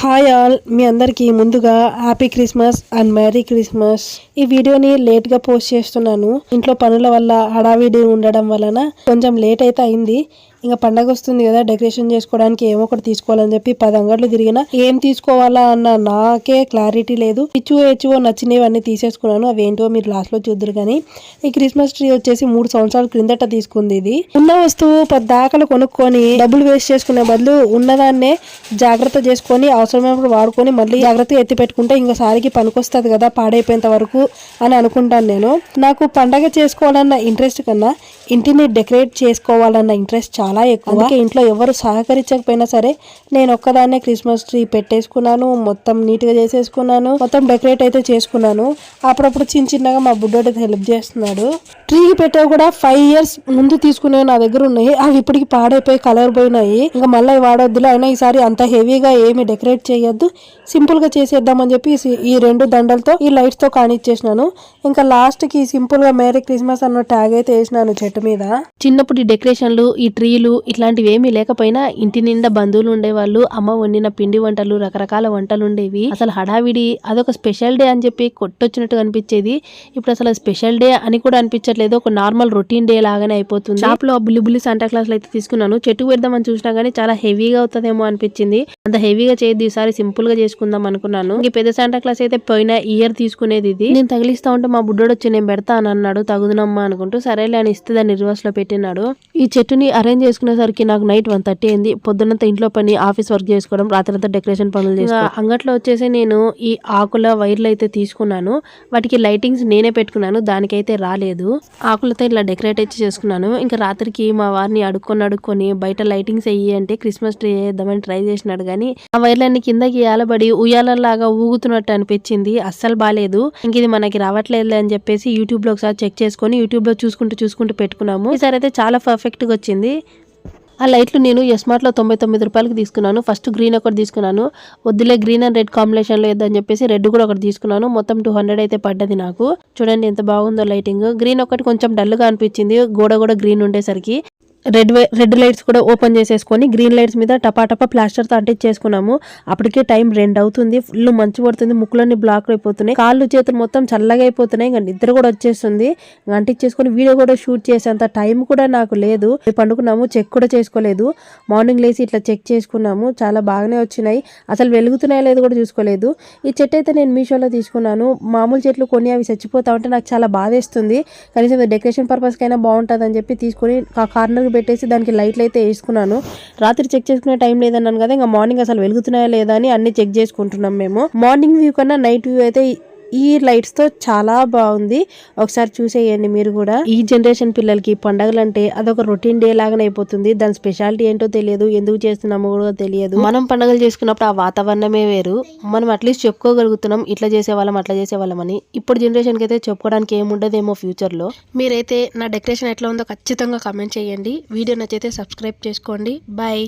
Hi all మీ అందరికీ ముందుగా happy Christmas and merry Christmas ఈ వీడియోని లేట్గా పోస్ట్ చేస్తున్నాను. ఇంట్లో పనుల వల్ల హడావిడి ఉండడం వలన కొంచెం లేట్ అయితే అయింది. ఇంకా పండగ వస్తుంది కదా డెకరేషన్ చేసుకోవడానికి ఏమో ఒకటి తీసుకోవాలని చెప్పి పది అంగట్లు తిరిగిన ఏం తీసుకోవాలా అన్న నాకే క్లారిటీ లేదు. ఇచ్చు హెచ్చువో నచ్చినవి అన్ని తీసేసుకున్నాను. అవి ఏంటో మీరు లాస్ట్లో చూద్దరు కానీ ఈ క్రిస్మస్ ట్రీ వచ్చేసి మూడు సంవత్సరాల క్రిందట తీసుకుంది ఇది. ఉన్న వస్తువు పద్దాకలు కొనుక్కొని డబ్బులు వేస్ట్ చేసుకునే బదులు ఉన్నదాన్నే జాగ్రత్త చేసుకొని అవసరమైనప్పుడు వాడుకొని మళ్ళీ జాగ్రత్తగా ఎత్తి పెట్టుకుంటే ఇంకోసారికి పనికొస్తుంది కదా పాడైపోయేంత వరకు అని అనుకుంటాను నేను. నాకు పండగ చేసుకోవాలన్న ఇంట్రెస్ట్ కన్నా ఇంటిని డెకరేట్ చేసుకోవాలన్న ఇంట్రెస్ట్ చాలా ఎక్కువ. అందుకే ఇంట్లో ఎవరు సహకరించకపోయినా సరే నేను ఒక్కదాన్నే క్రిస్మస్ ట్రీ పెట్టేసుకున్నాను మొత్తం నీట్గా చేసేసుకున్నాను మొత్తం డెకరేట్ అయితే చేసుకున్నాను. అప్పుడప్పుడు చిన్న చిన్నగా మా బుడ్డోడికి హెల్ప్ చేస్తున్నాడు. ట్రీకి పెట్టేవి కూడా ఫైవ్ ఇయర్స్ ముందు తీసుకునేవి నా దగ్గర ఉన్నాయి. అవి ఇప్పటికి పాడైపోయి కలర్ పోయినాయి. ఇంకా మళ్ళీ వాడొద్దులే అయినా ఈసారి అంత హెవీగా ఏమి డెకరేట్ చేయొద్దు. సింపుల్గా చేసేద్దామని చెప్పి ఈ- రెండు దండలతో ఈ లైట్స్తో కానిచ్చేసినాను. ఇంకా లాస్ట్కి సింపుల్గా మేరీ క్రిస్మస్ అన్న ట్యాగ్ అయితే వేసినాను చెట్టు మీద. చిన్నప్పుడు ఈ డెకరేషన్లు ఈ ట్రీలు ఇట్లాంటివి ఏమీ లేకపోయినా ఇంటి నిండా బంధువులు ఉండేవాళ్ళు అమ్మ వండిన పిండి వంటలు రకరకాల వంటలు ఉండేవి. అసలు హడావిడి అదొక స్పెషల్ డే అని చెప్పి కొట్టొచ్చినట్టు అనిపించేది. ఇప్పుడు అసలు స్పెషల్ డే అని కూడా అనిపించట్లేదు. ఒక నార్మల్ రొటీన్ డే లాగానే అయిపోతుంది. షాప్లో బుల్లి బుల్లి సాంటా క్లాస్ అయితే తీసుకున్నాను. చెట్టు పెడదామని చూసినా గానీ చాలా హెవీగా అవుతుందేమో అనిపించింది. అంత హెవీగా చేయద్దు ఈసారి సింపుల్గా చేసుకుందాం అనుకున్నాను. ఇంక పెద్ద సాంటా క్లాస్ అయితే పోయిన ఇయర్ తీసుకునేది ఇది. నేను తగిలిస్తా ఉంటే మా బుడ్డోడు వచ్చి నేను పెడతా అని అన్నాడు తగుదనమ్మా అనుకుంటూ సరేలే అని ఇస్తే దాన్ని రివర్స్లో పెట్టినాడు. ఈ చెట్టుని అరేంజ్ చేసుకునేసరికి నాకు నైట్ వన్ థర్టీ అయింది. పొద్దున్నంతా ఇంట్లో పని ఆఫీస్ వర్క్ చేసుకోవడం రాత్రంతా డెకరేషన్ పనులు చేసుకోవడం. అంగట్లో వచ్చేసి నేను ఈ ఆకుల వైర్లు అయితే తీసుకున్నాను. వాటికి లైటింగ్స్ నేనే పెట్టుకున్నాను. దానికైతే రాలేదు. ఆకులతో ఇలా డెకరేట్ అయితే చేసుకున్నాను. ఇంకా రాత్రికి మా వారిని అడుక్కొని అడుక్కొని బయట లైటింగ్స్ అయ్యి అంటే క్రిస్మస్ ట్రీ వేద్దామని ట్రై చేసినాడు కానీ ఆ వైర్లన్నీ కిందకి ఏలబడి ఉయ్యాలలాగా ఊగుతున్నట్టు అనిపించింది. అస్సలు బాగాలేదు ఇంక ఇది మనకి రావట్లేదు అని చెప్పేసి యూట్యూబ్లో ఒకసారి చెక్ చేసుకొని యూట్యూబ్లో చూసుకుంటూ చూసుకుంటూ పెట్టుకున్నాము. ఈసారి అయితే చాలా పర్ఫెక్ట్గా వచ్చింది. ఆ లైట్లు నేను ఎస్మార్ట్లో తొంభై తొమ్మిది రూపాయలకి తీసుకున్నాను. ఫస్ట్ గ్రీన్ ఒకటి తీసుకున్నాను. వద్దులే గ్రీన్ అండ్ రెడ్ కాంబినేషన్లో వేద్దని చెప్పేసి రెడ్ కూడా ఒకటి తీసుకున్నాను. మొత్తం టూ హండ్రెడ్ అయితే పడ్డది నాకు. చూడండి ఎంత బాగుందో లైటింగ్ గ్రీన్ ఒకటి కొంచెం డల్గా అనిపించింది. గోడ కూడా గ్రీన్ ఉండేసరికి. రెడ్ రెడ్ లైట్స్ కూడా ఓపెన్ చేసేసుకొని గ్రీన్ లైట్స్ మీద టపాటపా ప్లాస్టర్తో అంటించేసుకున్నాము. అప్పటికే టైం రెండు అవుతుంది ఫుల్ మంచు పడుతుంది ముక్కులన్నీ బ్లాక్ అయిపోతున్నాయి. కాళ్ళు చేతులు మొత్తం చల్లగా అయిపోతున్నాయి ఇంకా నిద్ర కూడా వచ్చేస్తుంది. ఇంకా అంటించేసుకొని వీడియో కూడా షూట్ చేసేంత టైం కూడా నాకు లేదు. పండుకున్నాము చెక్ కూడా చేసుకోలేదు. మార్నింగ్ లేసి ఇట్లా చెక్ చేసుకున్నాము చాలా బాగానే వచ్చినాయి. అసలు వెలుగుతున్నాయో లేదో కూడా చూసుకోలేదు. ఈ చెట్టు అయితే నేను మీషోలో తీసుకున్నాను. మామూలు చెట్లు కొన్ని అవి చచ్చిపోతా ఉంటే నాకు చాలా బాధేస్తుంది. కనీసం డెకరేషన్ పర్పస్కైనా అయినా బాగుంటుంది అని చెప్పి తీసుకొని ఆ కార్నర్కి పెట్టేసి దానికి లైట్లు అయితే వేసుకున్నాను. రాత్రి చెక్ చేసుకునే టైం లేదన్నాను కదా ఇంకా మార్నింగ్ అసలు వెలుగుతున్నాయా లేదా అని అన్ని చెక్ చేసుకుంటున్నాం మేము. మార్నింగ్ వ్యూ కన్నా నైట్ వ్యూ అయితే ఈ లైట్స్తో చాలా బాగుంది. ఒకసారి చూసేయండి మీరు కూడా. ఈ జనరేషన్ పిల్లలకి పండగలు అంటే అదొక రొటీన్ డే లాగానే అయిపోతుంది. దాని స్పెషాలిటీ ఏంటో తెలియదు ఎందుకు చేస్తున్నామో కూడా తెలియదు. మనం పండగలు చేసుకున్నప్పుడు ఆ వాతావరణమే వేరు. మనం అట్లీస్ట్ చెప్పుకోగలుగుతున్నాం ఇట్లా చేసేవాళ్ళం అట్లా చేసేవాళ్ళం అని. ఇప్పుడు జనరేషన్కి అయితే చెప్పుకోవడానికి ఏముండదేమో ఫ్యూచర్లో మీరైతే నా డెకరేషన్ ఎట్లా ఉందో ఖచ్చితంగా కమెంట్ చేయండి. వీడియో నచ్చితే సబ్స్క్రైబ్ చేసుకోండి. బాయ్.